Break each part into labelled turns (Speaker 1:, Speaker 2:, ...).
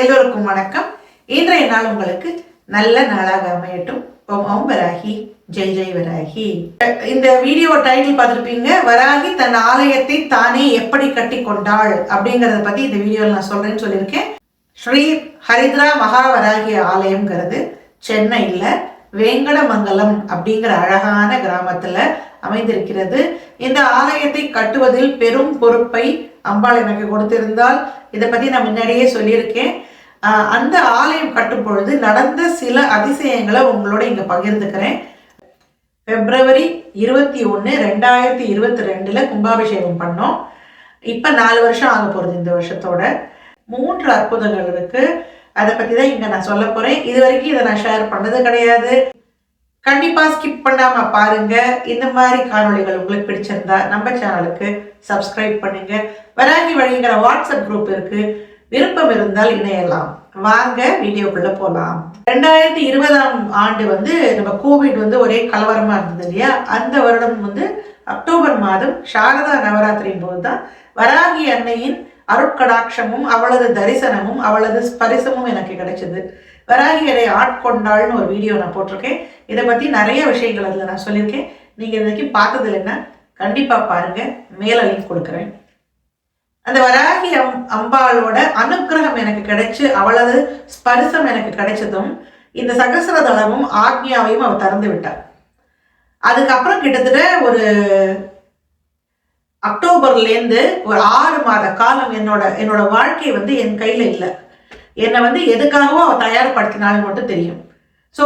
Speaker 1: எல்லோருக்கும் வணக்கம். இன்றைய நாள் உங்களுக்கு நல்ல நாளாக அமையட்டும். ஓம் ஓம் வராகி. ஜெய் ஜெய் வராகி. இந்த வீடியோ டைட்டில் பார்த்துருப்பீங்க. வராகி தன் ஆலயத்தை தானே எப்படி கட்டி கொண்டாள் அப்படிங்கறத பத்தி இந்த வீடியோவில் நான் சொல்றேன்னு சொல்லியிருக்கேன். ஸ்ரீ ஹரித்ரா மகாவராகி ஆலயம்ங்கிறது சென்னையில் வேங்கடமங்கலம் அப்படிங்கிற அழகான கிராமத்தில் அமைந்திருக்கிறது. இந்த ஆலயத்தை கட்டுவதில் பெரும் பொறுப்பை அம்பாள் எனக்கு கொடுத்திருந்தால் இதை பற்றி நான் முன்னாடியே சொல்லியிருக்கேன். அந்த ஆலயம் கட்டும் பொழுது நடந்த சில அதிசயங்களை உங்களோட இங்கே பகிர்ந்துக்கிறேன். பிப்ரவரி இருபத்தி ஒன்று ரெண்டாயிரத்தி இருபத்தி ரெண்டில் கும்பாபிஷேகம் பண்ணோம். இப்போ நாலு வருஷம் ஆக போகிறது இந்த வருஷத்தோட. மூன்று அற்புதங்கள் இருக்கு. அதை பற்றி தான் இங்கே நான் சொல்ல போகிறேன் இது வரைக்கும் இதை நான் ஷேர் பண்ணது கிடையாது. கண்டிப்பாக ஸ்கிப் பண்ணாமல் பாருங்க. இந்த மாதிரி காணொளிகள் உங்களுக்கு பிடிச்சிருந்தா நம்ம சேனலுக்கு சப்ஸ்கிரைப் பண்ணுங்க. வராங்கி வழிங்கிற வாட்ஸ்அப் குரூப் இருக்கு. விருப்பம் இருந்தால் இணையலாம். வாங்க வீடியோக்குள்ள போகலாம் ரெண்டாயிரத்தி இருபதாம் ஆண்டு வந்து நம்ம கோவிட் வந்து ஒரே கலவரமா இருந்தது இல்லையா? அந்த வருடம் வந்து அக்டோபர் மாதம் சாரதா நவராத்திரியின் போது தான் வராகி அன்னையின் அருட்கடாட்சமும் அவளது தரிசனமும் அவளது ஸ்பரிசமும் எனக்கு கிடைச்சது. வராகியரை ஆட்கொண்டாள்னு ஒரு வீடியோ நான் போட்டிருக்கேன். இதை பற்றி நிறைய விஷயங்கள் அதில் நான் சொல்லியிருக்கேன். நீங்கள் இது வரைக்கும் பார்த்தது இல்லைன்னா கண்டிப்பாக பாருங்கள் மேலே லிங்க் கொடுக்குறேன். அந்த வராகி அம் அம்பாளோட அனுக்கிரகம் எனக்கு கிடைச்சு அவளது ஸ்பரிசம் எனக்கு கிடைச்சதும் இந்த சகசர தளமும் ஆக்ஞாவையும் அவள் திறந்து விட்டார். அதுக்கப்புறம் கிட்டத்தட்ட ஒரு அக்டோபர்லேருந்து ஒரு ஆறு மாத காலம் என்னோட என்னோட வாழ்க்கை வந்து என் கையில் இல்லை. என்னை வந்து எதுக்காகவும் அவள் தயார்படுத்தினாலும் மட்டும் தெரியும். ஸோ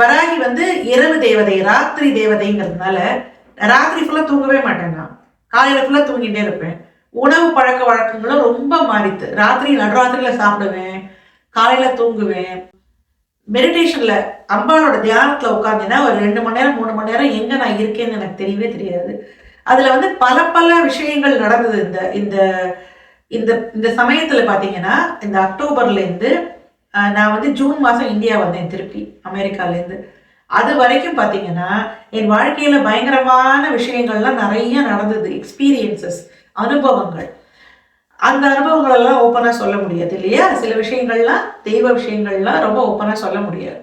Speaker 1: வராகி வந்து இரவு தேவதை ராத்திரி தேவதைங்கிறதுனால ராத்திரி ஃபுல்லாக தூங்கவே மாட்டேன் நான் காலையில் ஃபுல்லாக தூங்கிட்டே இருப்பேன். உணவு பழக்க வழக்கங்களும் ரொம்ப மாறித்து ராத்திரி நடுராத்திரியில் சாப்பிடுவேன் காலையில் தூங்குவேன். மெடிடேஷனில் அம்பாளோட தியானத்தில் உட்காந்தேன்னா ஒரு ரெண்டு மணி நேரம் மூணு மணி நேரம் எங்கே நான் இருக்கேன்னு எனக்கு தெரியவே தெரியாது. அதில் வந்து பல பல விஷயங்கள் நடந்தது இந்த இந்த இந்த இந்த சமயத்தில் பார்த்தீங்கன்னா இந்த அக்டோபர்லேருந்து நான் வந்து ஜூன் மாதம் இந்தியா வந்தேன் திருப்பி அமெரிக்காலேருந்து அது வரைக்கும் பார்த்தீங்கன்னா என் வாழ்க்கையில் பயங்கரமான விஷயங்கள்லாம் நிறைய நடந்தது எக்ஸ்பீரியன்சஸ் அனுபவங்கள். அந்த அனுபவங்களெல்லாம் ஓப்பனாக சொல்ல முடியாது இல்லையா? சில விஷயங்கள்லாம் தெய்வ விஷயங்கள்லாம் ரொம்ப ஓப்பனாக சொல்ல முடியாது.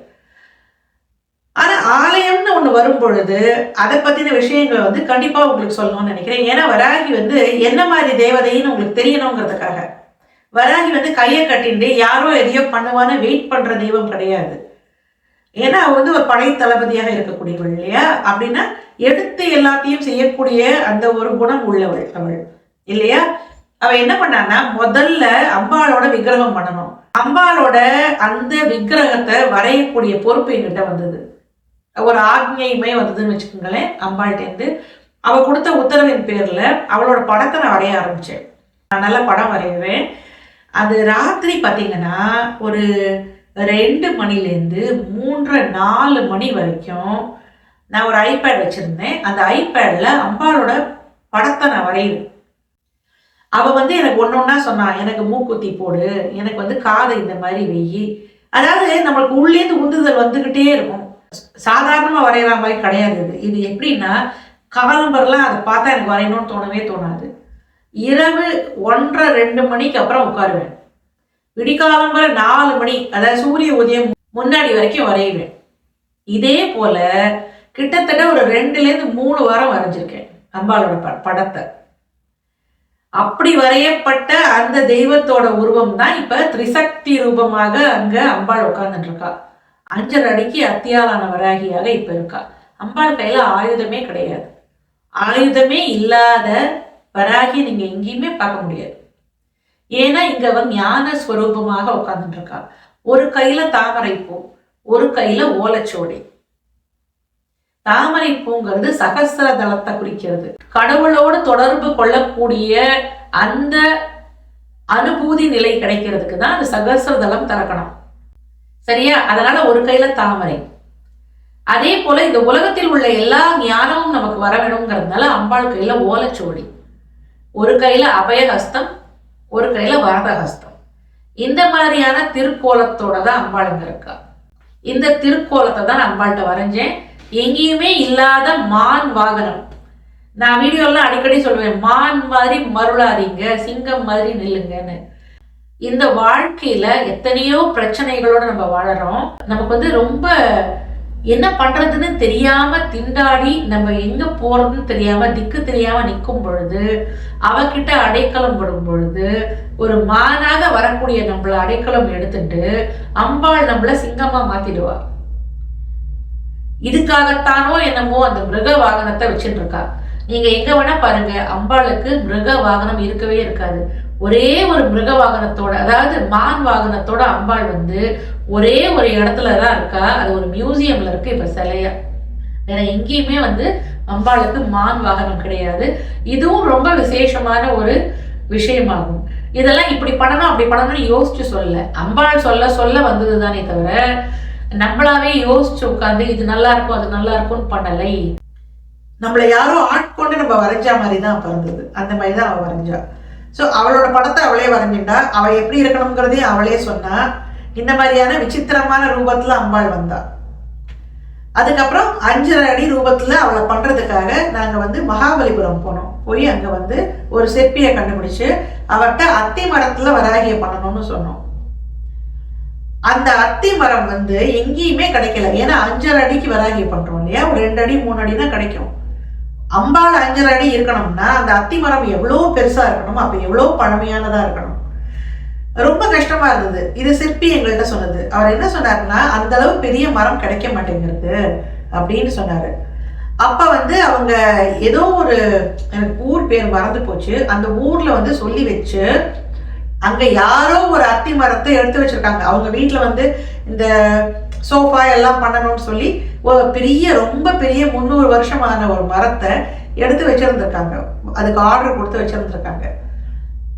Speaker 1: ஆனால் ஆலயம்னு ஒன்று வரும் பொழுது அதை பற்றின விஷயங்களை வந்து கண்டிப்பாக உங்களுக்கு சொல்லணும்னு நினைக்கிறேன். ஏன்னா வராகி வந்து என்ன மாதிரி தேவதைன்னு உங்களுக்கு தெரியணுங்கிறதுக்காக. வராகி வந்து கையை கட்டிட்டு யாரோ எதையோ பண்ணுவான்னு வெயிட் பண்ணுற தெய்வம் கிடையாது. ஏன்னா அவ வந்து ஒரு படை தளபதியாக இருக்கக்கூடியவள் இல்லையா? அப்படின்னா எடுத்து எல்லாத்தையும் செய்யக்கூடிய அந்த ஒரு குணம் உள்ளவள் அவள். இல்லையா? அவ என்ன பண்ணான்னா முதல்ல அம்பாளோட விக்கிரகம் பண்ணணும். அம்பாளோட அந்த விக்கிரகத்தை வரையக்கூடிய பொறுப்பு என்கிட்ட வந்தது. ஒரு ஆக்ஞையுமே வந்ததுன்னு வச்சுக்கோங்களேன் அம்பாள்கிட்டேருந்து அவள் கொடுத்த உத்தரவின் பேரில் அவளோட படத்தை நான் வரைய ஆரம்பித்தேன் நான் நல்ல படம் வரைவேன். அது ராத்திரி பார்த்தீங்கன்னா ஒரு ரெண்டு மணிலேருந்து மூன்றரை நாலு மணி வரைக்கும் நான் ஒரு ஐபேட் வச்சுருந்தேன். அந்த ஐபேடில் அம்பாளோட படத்தை நான் வரைவேன். அவள் வந்து எனக்கு ஒன்று ஒன்றா சொன்னான் எனக்கு மூக்குத்தி போடு எனக்கு வந்து காதை இந்த மாதிரி வெயி அதாவது நம்மளுக்கு உள்ளேருந்து உந்துதல் வந்துக்கிட்டே இருக்கும். சாதாரணமாக வரைகிற மாதிரி கிடையாது இது. இது எப்படின்னா காலம்பரெல்லாம் அதை பார்த்தா எனக்கு வரையணும்னு தோணவே தோணாது. இரவு ஒன்றரை ரெண்டு மணிக்கு அப்புறம் உட்காருவேன். விடிகாலம்பரை நாலு மணி அதாவது சூரிய உதயம் முன்னாடி வரைக்கும் வரைவேன் இதே போல கிட்டத்தட்ட ஒரு ரெண்டுலேருந்து மூணு வாரம் வரைஞ்சிருக்கேன் அம்பாளோட ப படத்தை. அப்படி வரையப்பட்ட அந்த தெய்வத்தோட உருவம் தான் இப்ப திரிசக்தி ரூபமாக அங்க அம்பாள் உட்கார்ந்துட்டு இருக்கா அஞ்சரை அடிக்கு அத்தியாலான வராகியாக இப்ப இருக்கா. அம்பாள் கையில ஆயுதமே கிடையாது. ஆயுதமே இல்லாத வராகி நீங்க எங்கேயுமே பார்க்க முடியாது. ஏன்னா இங்க அவன் ஞான ஸ்வரூபமாக உட்கார்ந்துட்டு இருக்கா ஒரு கையில தாமரை பூ ஒரு கையில ஓலைச்சுவடி. தாமரை பூங்கிறது சகசிர தளத்தை குறிக்கிறது. கடவுளோடு தொடர்பு கொள்ளக்கூடிய அந்த அனுபூதி நிலை கிடைக்கிறதுக்கு தான் அந்த சகசிர தளம் திறக்கணும். சரியா? அதனால ஒரு கையில தாமரை. அதே போல இந்த உலகத்தில் உள்ள எல்லா ஞானமும் நமக்கு வர வேணுங்கிறதுனால அம்பாள் கையில ஓலைச்சுவடி. ஒரு கையில அபயஹஸ்தம் ஒரு கையில வரதஹஸ்தம். இந்த மாதிரியான திருக்கோலத்தோட தான் அம்பாள் இங்க இருக்கா. இந்த திருக்கோலத்தை தான் நான் அம்பாள்கிட்ட வரைஞ்சேன். எங்கேயுமே இல்லாத மான் வாகனம். நான் வீடியோலாம் அடிக்கடி சொல்லுவேன் மான் மாதிரி மருளாதீங்க சிங்கம் மாதிரி நில்லுங்கன்னு. இந்த வாழ்க்கையில எத்தனையோ பிரச்சனைகளோட நம்ம வாழறோம். நமக்கு வந்து ரொம்ப என்ன பண்றதுன்னு தெரியாம திண்டாடி நம்ம எங்க போறதுன்னு தெரியாம திக்கு தெரியாம நிற்கும் பொழுது அவகிட்ட அடைக்கலம் படும் பொழுது ஒரு மானாக வரக்கூடிய நம்மள அடைக்கலம் எடுத்துட்டு அம்பாள் நம்மள சிங்கமா மாத்திடுவா. இதுக்காகத்தானோ என்னமோ அந்த மிருக வாகனத்தை வச்சுட்டு இருக்கா நீங்க எங்க வேணா பாருங்க அம்பாளுக்கு மிருக வாகனம் இருக்கவே இருக்காது. ஒரே ஒரு மிருக வாகனத்தோட அதாவது மான் வாகனத்தோட அம்பாள் வந்து ஒரே ஒரு இடத்துல தான் இருக்கா? அது ஒரு மியூசியம்ல இருக்கு இப்ப சிலையா. வேற எங்கேயுமே வந்து அம்பாளுக்கு மான் வாகனம் கிடையாது. இதுவும் ரொம்ப விசேஷமான ஒரு விஷயமாகும். இதெல்லாம் இப்படி பண்ணணும் அப்படி பண்ணணும்னு யோசிச்சு சொல்ல அம்பாள் சொல்ல சொல்ல வந்தது தானே தவிர நம்மளாவே யோசிச்சு உட்காந்து இது நல்லா இருக்கும் அது நல்லா இருக்கும்னு பண்ணலை. நம்மளை யாரோ ஆட்கொண்டு நம்ம வரைஞ்சா மாதிரி தான் பிறந்தது அந்த மாதிரி தான் அவள் வரைஞ்சா. ஸோ அவளோட படத்தை அவளே வரைஞ்சிட்டா. அவள் எப்படி இருக்கணுங்கிறதையும் அவளே சொன்னா. இந்த மாதிரியான விசித்திரமான ரூபத்துல அம்பாள் வந்தா. அதுக்கப்புறம் அஞ்சரை அடி ரூபத்துல அவளை பண்றதுக்காக நாங்க வந்து மகாபலிபுரம் போனோம். போய் அங்க வந்து ஒரு செப்பியை கண்டுபிடிச்சு அவர்கிட்ட அத்தி மரத்துல வராகிய பண்ணணும்னு சொன்னோம். அந்த அத்தி மரம் வந்து எங்கேயுமே கிடைக்கல. ஏன்னா அஞ்சரை அடிக்கு வராகிய பண்றோம் இல்லையா? ஒரு ரெண்டு அடி மூணு அடி தான் கிடைக்கும். அம்பாள் அஞ்சரை அடி இருக்கணும்னா அந்த அத்தி மரம் எவ்வளோ பெருசா இருக்கணும் அப்ப எவ்வளோ பழமையானதா இருக்கணும். ரொம்ப கஷ்டமா இருந்தது. இது சிற்பி எங்கள்கிட்ட சொன்னது. அவர் என்ன சொன்னாருன்னா அந்த அளவு பெரிய மரம் கிடைக்க மாட்டேங்கிறது அப்படின்னு சொன்னாரு. அப்ப வந்து அவங்க ஏதோ ஒரு எனக்கு ஊர் பேர் மறந்து போச்சு. அந்த ஊர்ல வந்து சொல்லி வச்சு அங்க யாரோ ஒரு அத்தி மரத்தை எடுத்து வச்சிருக்காங்க. அவங்க வீட்டுல வந்து இந்த சோஃபா எல்லாம் பண்ணணும்னு சொல்லி ஒரு பெரிய ரொம்ப பெரிய முந்நூறு வருஷமான ஒரு மரத்தை எடுத்து வச்சிருந்திருக்காங்க. அதுக்கு ஆர்டர் கொடுத்து வச்சிருந்திருக்காங்க.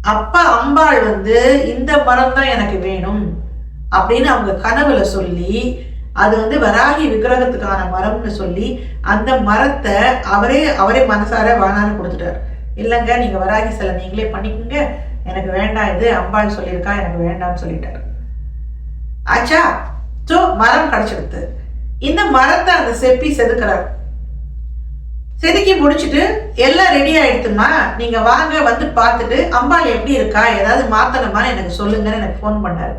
Speaker 1: அப்ப அம்பாள் வந்து இந்த மரம் தான் எனக்கு வேணும் அப்படின்னு அவங்க கனவுல சொல்லி அது வந்து வராகி விக்கிரகத்துக்கான மரம்னு சொல்லி அந்த மரத்தை அவரே அவரே மனசார வேணான்னு கொடுத்துட்டார். இல்லைங்க நீங்க வராகி சிலை நீங்களே பண்ணிக்கோங்க எனக்கு வேண்டாம் இது அம்பாள் சொல்லியிருக்கா எனக்கு வேண்டாம்னு சொல்லிட்டார். ஆச்சா ஸோ மரம் கிடைச்சிடுது இந்த மரத்தை அந்த செப்பி செதுக்கிறார். செதுக்கி முடிச்சுட்டு எல்லாம் ரெடி ஆயிடுத்துமா நீங்க வாங்க வந்து பார்த்துட்டு அம்பாள் எப்படி இருக்கா? ஏதாவது மாத்தணுமா எனக்கு சொல்லுங்கன்னு எனக்கு ஃபோன் பண்ணாரு.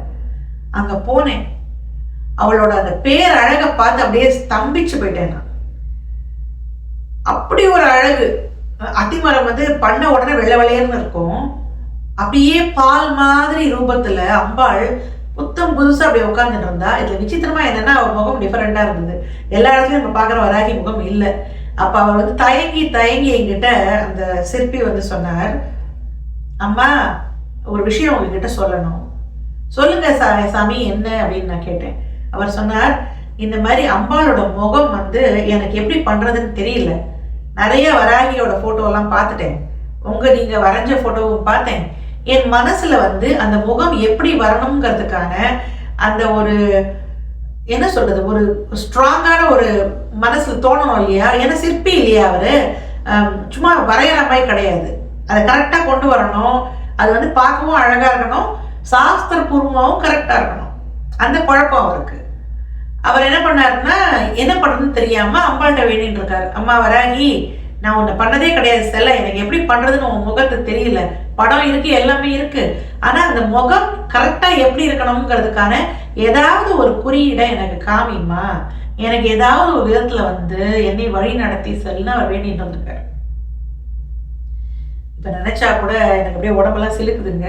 Speaker 1: அங்க போனேன். அவளோட அந்த பேர் அழகை பார்த்து அப்படியே ஸ்தம்பிச்சு போயிட்டேன் நான். அப்படி ஒரு அழகு. அத்திமரம் வந்து பண்ண உடனே வெள்ளை வெள்ளையர்னு இருக்கும். அப்படியே பால் மாதிரி ரூபத்துல அம்பாள் புத்தம் புதுசா அப்படி உட்காந்துட்டு இருந்தா. இதுல விசித்திரமா என்னன்னா அவள் முகம் டிஃபரெண்டா இருந்தது. எல்லா இடத்துலயும் நம்ம பாக்குற வராகி முகம் இல்லை. அப்ப அவர் வந்து தயங்கி தயங்கி என்கிட்ட அந்த சிற்பி வந்து சொன்னார் அம்மா ஒரு விஷயம் உங்ககிட்ட சொல்லணும். சொல்லுங்க சா சாமி என்ன? அப்படின்னு நான் கேட்டேன். அவர் சொன்னார் இந்த மாதிரி அம்பாளோட முகம் வந்து எனக்கு எப்படி பண்றதுன்னு தெரியல. நிறைய வராகியோட போட்டோலாம் பார்த்துட்டேன். உங்க நீங்க வரைஞ்ச போட்டோவும் பார்த்தேன். என் மனசுல வந்து அந்த முகம் எப்படி வரணுங்கிறதுக்கான அந்த ஒரு என்ன சொல்றது ஒரு ஸ்ட்ராங்கான ஒரு மனசுல தோணணும் இல்லையா? ஏன்னா சிற்பி இல்லையா அவரு? சும்மா வரைகிற மாதிரி கிடையாது. அதை கரெக்டாக கொண்டு வரணும். அது வந்து பார்க்கவும் அழகாக இருக்கணும். சாஸ்திர பூர்வமாகவும் கரெக்டாக இருக்கணும். அந்த குழப்பம் அவருக்கு. அவர் என்ன பண்ணாருன்னா என்ன பண்ணுறதுன்னு தெரியாமல் அம்பாள்கிட்ட வேண்டிட்டு இருக்காரு. அம்மா வராங்கி நான் உன்னை பண்ணதே கிடையாது செல்ல. எனக்கு எப்படி பண்றதுன்னு உன் முகத்து தெரியல. படம் இருக்கு எல்லாமே இருக்கு. ஆனா அந்த முகம் கரெக்டா எப்படி இருக்கணுங்கிறதுக்கான ஏதாவது ஒரு குறியீடை எனக்கு காமிம்மா எனக்கு ஏதாவது ஒரு விதத்துல வந்து என்னை வழி நடத்தி செல்லுன்னு அவர் வேண்டிட்டு வந்திருக்காரு. இப்ப நினைச்சா கூட எனக்கு அப்படியே உடம்பெல்லாம் சிலுக்குதுங்க.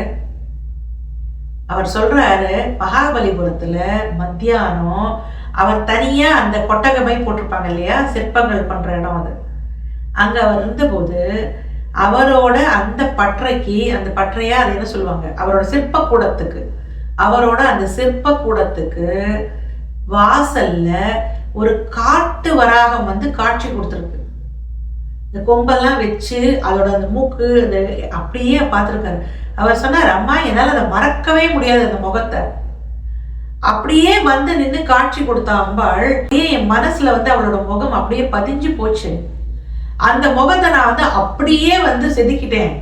Speaker 1: அவர் சொல்றாரு மகாபலிபுரத்துல மத்தியானம் அவர் தனியா அந்த கொட்டகமை போட்டிருப்பாங்க இல்லையா? சிற்பங்கள் பண்ற இடம் அது. அங்கே அவர் இருந்தபோது அவரோட அந்த பற்றைக்கு அந்த பற்றையா அது என்ன சொல்லுவாங்க? அவரோட சிற்ப கூடத்துக்கு அவரோட அந்த சிற்ப கூடத்துக்கு வாசல்ல ஒரு காட்டு வராகம் வந்து காட்சி கொடுத்துருக்கு. இந்த கொம்பெல்லாம் வச்சு அதோட அந்த மூக்கு அந்த அப்படியே பார்த்துருக்காரு. அவர் சொன்னார் அம்மா என்னால் அதை மறக்கவே முடியாது அந்த முகத்தை. அப்படியே வந்து நின்று காட்சி கொடுத்த அம்பாள் அப்படியே என் மனசுல வந்து அவளோட முகம் அப்படியே பதிஞ்சு போச்சு. அந்த முகத்தை நான் வந்து அப்படியே வந்து செதுக்கிட்டேன்.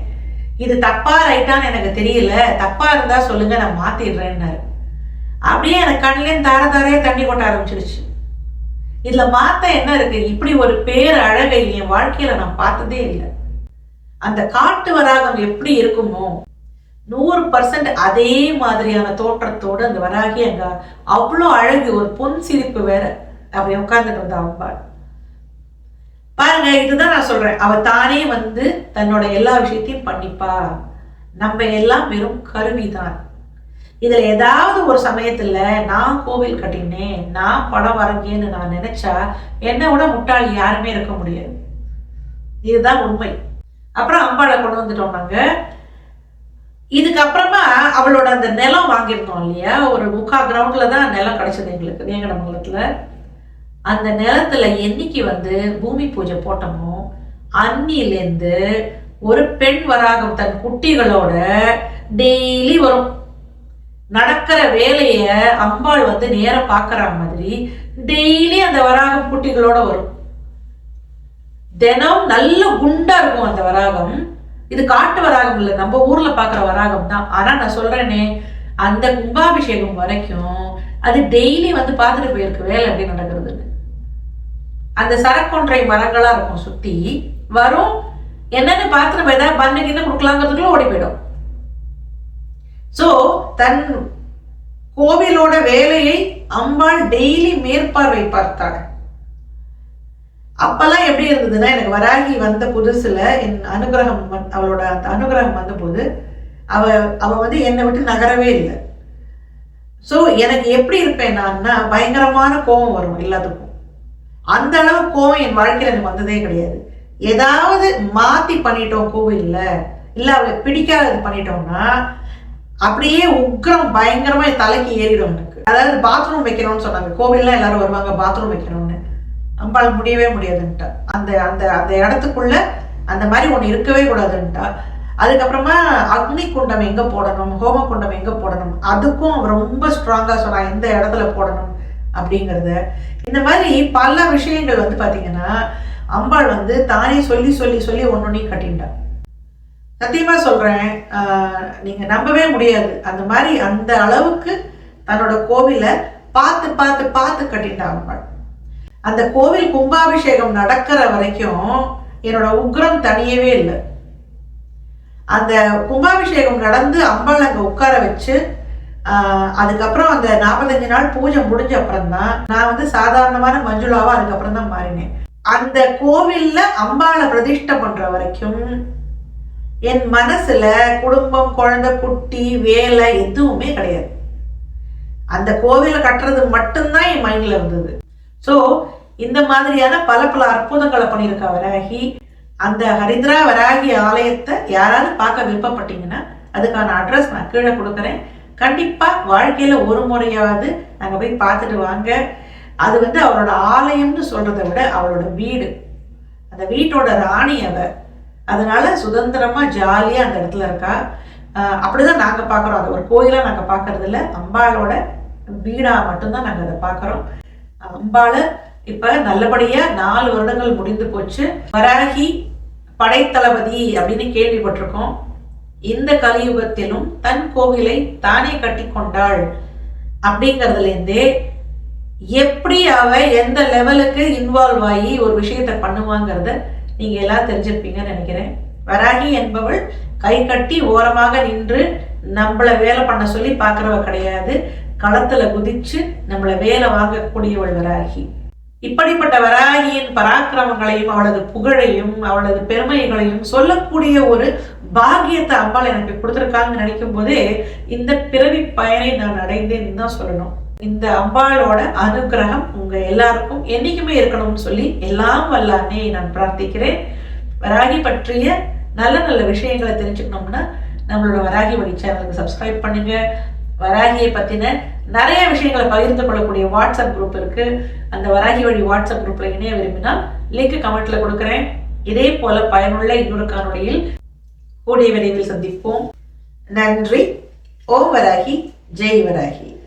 Speaker 1: இது தப்பா ரைட்டான்னு எனக்கு தெரியல. தப்பா இருந்தா சொல்லுங்க நான் மாத்திடுறேன்னாரு. அப்படியே எனக்கு கண்ணிலேயும் தார தாரையே தண்ணி கொட்ட ஆரம்பிச்சிருச்சு. இதுல மாத்த என்ன இருக்கு? இப்படி ஒரு பேர் அழகை என் வாழ்க்கையில நான் பார்த்ததே இல்லை. அந்த காட்டு வராகம் எப்படி இருக்குமோ நூறு பர்சன்ட் அதே மாதிரியான தோற்றத்தோடு அந்த வராகி அங்க அவ்வளோ அழகு ஒரு பொன் சிரிப்பு வேற. அப்படி உட்கார்ந்துட்டு வந்த அம்பாள் பாருங்க இதுதான் நான் சொல்றேன். அவ தானே வந்து தன்னோட எல்லா விஷயத்தையும் பண்ணிப்பா. நம்ம எல்லாம் வெறும் கருவிதான். இதுல ஏதாவது ஒரு சமயத்துல நான் கோவில் கட்டினேன் நான் படம் வரைஞ்சேன்னு நான் நினைச்சா என்னை விட முட்டாள் யாருமே இருக்க முடியாது. இதுதான் உண்மை. அப்புறம் அம்பாளை கொண்டு வந்துட்டோம் நாங்க. இதுக்கப்புறமா அவளோட அந்த நிலம் வாங்கியிருந்தோம் இல்லையா? ஒரு முக்கா கிரவுண்ட்ல தான் நிலம் கிடைச்சது எங்களுக்கு வேங்கடமங்கலத்துல அந்த நிலத்துல என்னைக்கு வந்து பூமி பூஜை போட்டோமோ அன்னிலேருந்து ஒரு பெண் வராகம் தன் குட்டிகளோட டெய்லி வரும். நடக்கிற வேலைய அம்பாள் வந்து நேர பார்க்கற மாதிரி டெய்லி அந்த வராகம் குட்டிகளோட வரும். தினம் நல்ல குண்டா இருக்கும் அந்த வராகம். இது காட்டு வராகம் இல்லை நம்ம ஊர்ல பாக்குற வராகம் தான். ஆனா நான் சொல்றேனே அந்த கும்பாபிஷேகம் வரைக்கும் அது டெய்லி வந்து பார்த்துட்டு போயிருக்கு வேலை எப்படி நடக்கிறதுன்னு அந்த சரக்கொன்றை மரங்களாக இருக்கும் சுற்றி வரும். என்னன்னு நம்ம எதாவது பண்ணு கிண்ணு கொடுக்கலாங்கிறதுக்குள்ள ஓடி போயிடும். ஸோ தன் கோவிலோட வேலையை அம்பாள் டெய்லி மேற்பார்வை பார்த்தாங்க அப்பெல்லாம் எப்படி இருந்ததுன்னா எனக்கு வராகி வந்த புதுசுல என் அனுகிரகம் வந்- அவளோட அந்த அனுகிரகம் வந்தபோது அவ அவ வந்து என்னை விட்டு நகரவே இல்லை. ஸோ எனக்கு எப்படி இருப்பேன் நான்னா பயங்கரமான கோபம் வரும் எல்லாத்துக்கும். அந்த அளவு கோவம் என் வாழ்க்கையில் எனக்கு வந்ததே கிடையாது. ஏதாவது மாத்தி பண்ணிட்டோம் கோவில்ல இல்ல அவளை பிடிக்காதது பண்ணிட்டோம்னா அப்படியே உக்ரம் பயங்கரமா என் தலைக்கு ஏறிடும் எனக்கு. அதாவது பாத்ரூம் வைக்கணும்னு சொன்னாங்க. கோவில்லாம் எல்லாரும் வருவாங்க பாத்ரூம் வைக்கணும்னு. அம்பாள் முடியவே முடியாதுன்ட்டா. அந்த அந்த அந்த இடத்துக்குள்ள அந்த மாதிரி ஒன்று இருக்கவே கூடாதுன்ட்டா. அதுக்கப்புறமா அக்னி குண்டம் எங்கே போடணும் ஹோம குண்டம் எங்கே போடணும் அதுக்கும் ரொம்ப ஸ்ட்ராங்காக சொன்னா எந்த இடத்துல போடணும் அப்படிங்கிறத. இந்த மாதிரி பல விஷயங்கள் வந்து பார்த்தீங்கன்னா அம்பாள் வந்து தானே சொல்லி சொல்லி சொல்லி ஒன்னொன்னையும் கட்டிண்டா சத்தியமா சொல்றேன் நீங்கள் நீங்க நம்பவே முடியாது. அந்த மாதிரி அந்த அளவுக்கு தன்னோட கோவிலை பார்த்து பார்த்து பார்த்து கட்டிண்டா அம்பாள். அந்த கோவில் கும்பாபிஷேகம் நடக்கிற வரைக்கும் என்னோட உக்ரம் தனியவே இல்லை. அந்த கும்பாபிஷேகம் நடந்து அம்பாள் அங்க உட்கார வச்சு அதுக்கப்புறம் அந்த நாற்பத்தஞ்சு நாள் பூஜை முடிஞ்ச அப்புறம் தான் நான் வந்து சாதாரணமான மஞ்சுளாவா அதுக்கப்புறம் தான் மாறினேன். அந்த கோவில்ல அம்பாளை பிரதிஷ்டை பண்ற வரைக்கும் என் மனசுல குடும்பம் குழந்தை குட்டி வேலை எதுவுமே கிடையாது. அந்த கோவிலை கட்டுறது மட்டும்தான் என் மைண்ட்ல இருந்தது. ஸோ இந்த மாதிரியான பல பல அற்புதங்களை பண்ணியிருக்கா வராகி அந்த ஹரித்ரா வராகி ஆலயத்தை யாராவது பார்க்க விருப்பப்பட்டீங்கன்னா அதுக்கான அட்ரஸ் நான் கீழே கொடுக்குறேன். கண்டிப்பாக வாழ்க்கையில் ஒரு முறையாவது நாங்கள் போய் பார்த்துட்டு வாங்க. அது வந்து அவளோட ஆலயம்னு சொல்கிறத விட அவளோட வீடு. அந்த வீட்டோட ராணி அவ. அதனால சுதந்திரமாக ஜாலியாக அந்த இடத்துல இருக்கா. அப்படி அப்படிதான் நாங்கள் பார்க்கறோம் அது ஒரு கோயிலாக நாங்கள் பார்க்கறது இல்லை. அம்பாளோட வீடாக மட்டும்தான் நாங்கள் அதை பார்க்குறோம் அம்பாளை இப்போ நல்லபடியாக நாலு வருடங்கள் முடிந்து போச்சு. வராகி படைத்தளபதி அப்படின்னு கேள்விப்பட்டிருக்கோம். இந்த கலியுகத்திலும் தன் கோவிலை தானே கட்டி கொண்டாள். அப்படிங்கிறதுலேருந்தே எப்படி அவ எந்த லெவலுக்கு இன்வால்வ் ஆகி ஒரு விஷயத்த பண்ணுவாங்கிறத நீங்க எல்லாம் தெரிஞ்சிருப்பீங்கன்னு நினைக்கிறேன். வராகி என்பவள் கை கட்டி ஓரமாக நின்று நம்மள வேலை பண்ண சொல்லி பார்க்குறவ கிடையாது. களத்துல குதிச்சு நம்மளை வேலை வாங்கக்கூடியவள் வராகி. இப்படிப்பட்ட வராகியின் பராக்கிரமங்களையும் அவளது புகழையும் அவளது பெருமைகளையும் சொல்லக்கூடிய ஒரு பாக்கியத்தை அம்பாள் எனக்கு கொடுத்துருக்காங்கன்னு நினைக்கும் போதே இந்த பிறவி பயனை நான் அடைந்தேன்னு தான் சொல்லணும். இந்த அம்பாளோட அனுகிரகம் உங்க எல்லாருக்கும் என்னைக்குமே இருக்கணும்னு சொல்லி எல்லாம் வல்லாமே நான் பிரார்த்திக்கிறேன். வராகி பற்றிய நல்ல நல்ல விஷயங்களை தெரிஞ்சுக்கணும்னா நம்மளோட வராகி வழி சேனலுக்கு சப்ஸ்கிரைப் பண்ணுங்க. வராகியை பத்தின நிறைய விஷயங்களை பகிர்ந்து கொள்ளக்கூடிய வாட்ஸ்அப் குரூப் இருக்கு. அந்த வராகி வழி வாட்ஸ்அப் குரூப்ல இணைய விரும்பினால் லிங்க் கமெண்ட்ல கொடுக்குறேன். இதே போல பயனுள்ள இன்னொரு காணொலியில் கூடிய விரைவில் சந்திப்போம். நன்றி. ஓம் வராகி. ஜெய் வராகி.